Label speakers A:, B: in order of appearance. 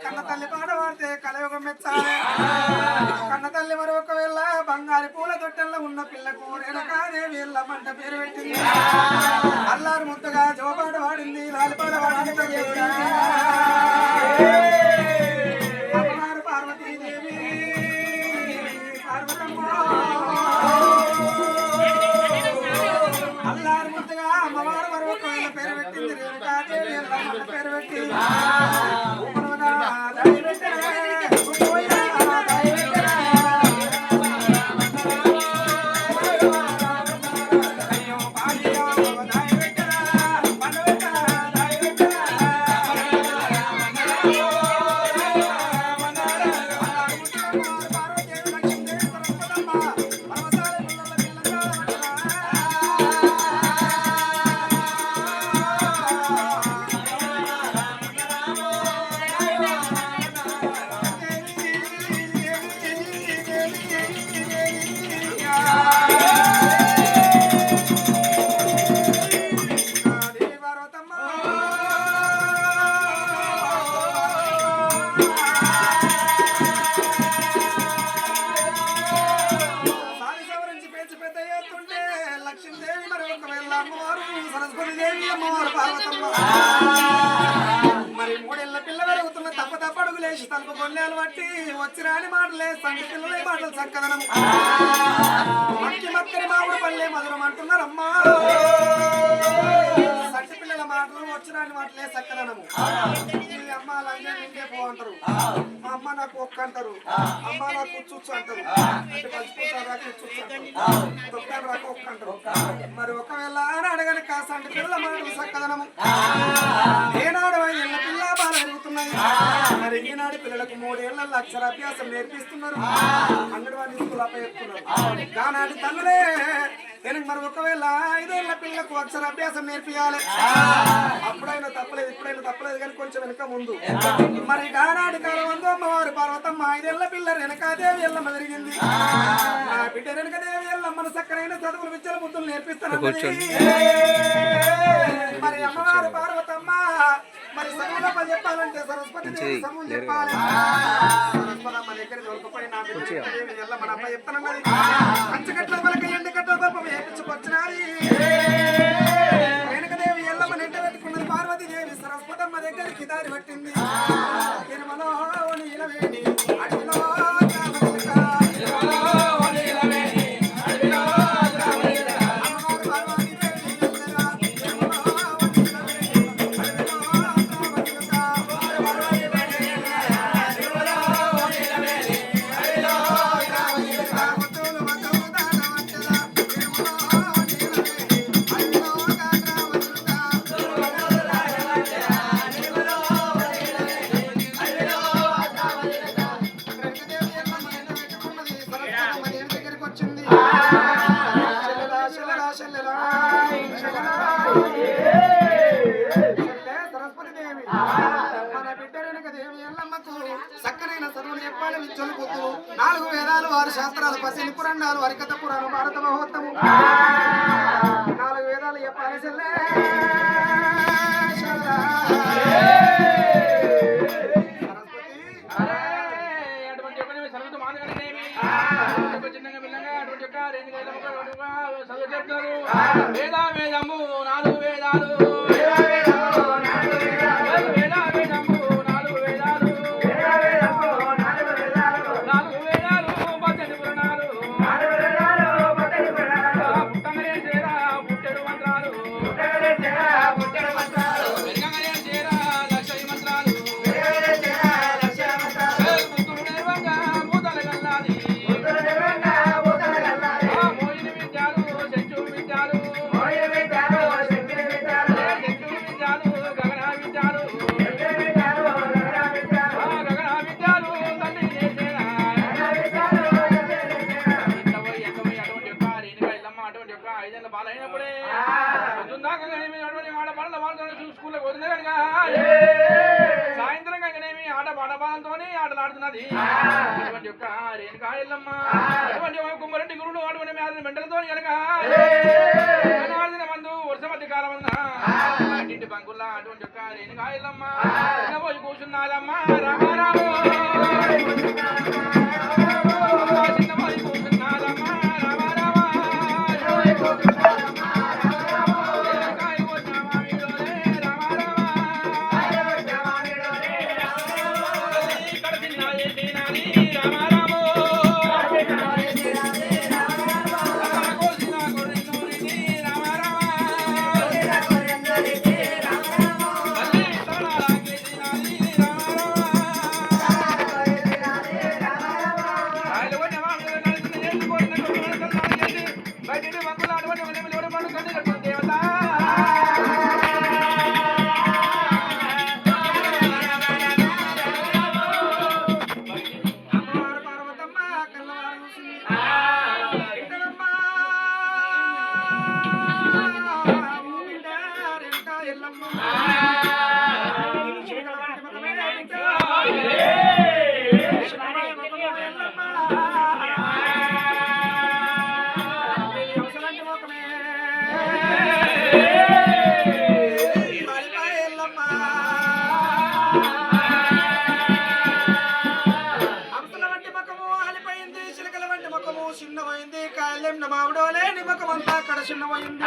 A: కన్న తల్లి పాట పాడితే బంగారు పూల తొట్టెల్లో ఉన్న పిల్లకు రేణకాదేవి మంట పేరు అమ్మవారు పేరు పెట్టింది రేణుకాదేవి పేరు పెట్టింది. లక్ష్మీదేవి మరి ఒకవేళ అమ్మవారు సరస్వతి దేవి అమ్మవారు పార్వతమ్మ. మరి మూడేళ్ళ పిల్ల పెరుగుతున్న తప్ప తప్ప అడుగులేసి తలుపు కొల్లేలు బట్టి వచ్చి రాని మాటలే సంటి పిల్లలే మాటలు చక్కదనం. మక్కి మక్కని మామిడి పల్లె మధురం అంటున్నారమ్మా. మాటలు వచ్చి రాని మాటలే చక్కదనము మీ అమ్మ లంజా ఇంకే పో అంటారు మా అమ్మ నాకు ఒక్క అంటారు. అమ్మ నాకు చుచ్చు అంటారు. అంటే పచ్చిపోతారు రాక చుచ్చు అంటారు. తొక్కాను రాక ఒక్క అంటారు. మరి ఒకవేళ ఆనాడు గనక సంటి పిల్లల మాటలు చక్కదనము ఏనాడు ఐదేళ్ళ పిల్ల బాల పెరుగుతున్నాయి మరి ఈనాడు పిల్లలకు మూడేళ్ళ అక్షరాభ్యాసం నేర్పిస్తున్నారు. అంగన్వాడీ స్కూల్ అప్పచెప్తున్నారు. కానాటి తల్లులే నేను మరి ఒకవేళ ఐదేళ్ళ పిల్లకు అక్షరాభ్యాసం నేర్పియాలి. అప్పుడైనా తప్పలేదు ఇప్పుడైనా తప్పలేదు కానీ కొంచెం వెనక ముందు. మరి కానాటి కాలం ముందు అమ్మవారు పార్వతమ్మ ఐదేళ్ళ పిల్ల వెనకాదేవి ఎల్లమ్మ జరిగింది. ఆ. బిడ్డ వెనకదేవి ఎల్లమ్మను చక్కనైన చదువులు విద్యల ముద్దులు నేర్పిస్తాను మరి అమ్మవారు పార్వతమ్మ మరి సముద్రమ్మ చెప్పాలంటే సరస్వతి దేవి సముద్రం చెప్పాలి. సరస్వతమ్మ దగ్గర దొరకపోయి నా బిడ్డ దేవి ఎల్లమ్మ నా అమ్మ చెప్తానన్నది అంచగట్ల పలక ఎండగట్ల పాపం వేపించుకొచ్చినది వెనకదేవి ఎల్లమ్మ నెట్ట పెట్టుకున్నది పార్వతీదేవి సరస్వతమ్మ దగ్గరికి దారి పట్టింది. నాలుగు వేదాలు ఆరు శాస్త్రాలు పసిని పురాణాలు హరికథ పురాణం భారత మహోత్తము. నాలుగు వేదాలు చెప్పాలి సరస్వతి.
B: చిన్నగా అటువంటి యొక్క రెండు వేల వేద కనుకనేమి ఆట పాటపాలంతో ఆటలు ఆడుతున్నది అటువంటి యొక్క రేణుకా ఎల్లమ్మ అటువంటి కుమ్మరెడ్డి గురుడు అటువంటి మేర మెంటలతో కనుక మందు వర్ష మధ్య కాలం ఇంటి బంకుల్లా అటువంటి యొక్క రేణుకా ఎల్లమ్మ పోయి కూర్చున్నాదమ్మ
A: చిన్నమైంది కాళ్ళెం మామిడోలే నీ నిమ్మకం అంతా అక్కడ చిన్నపోయింది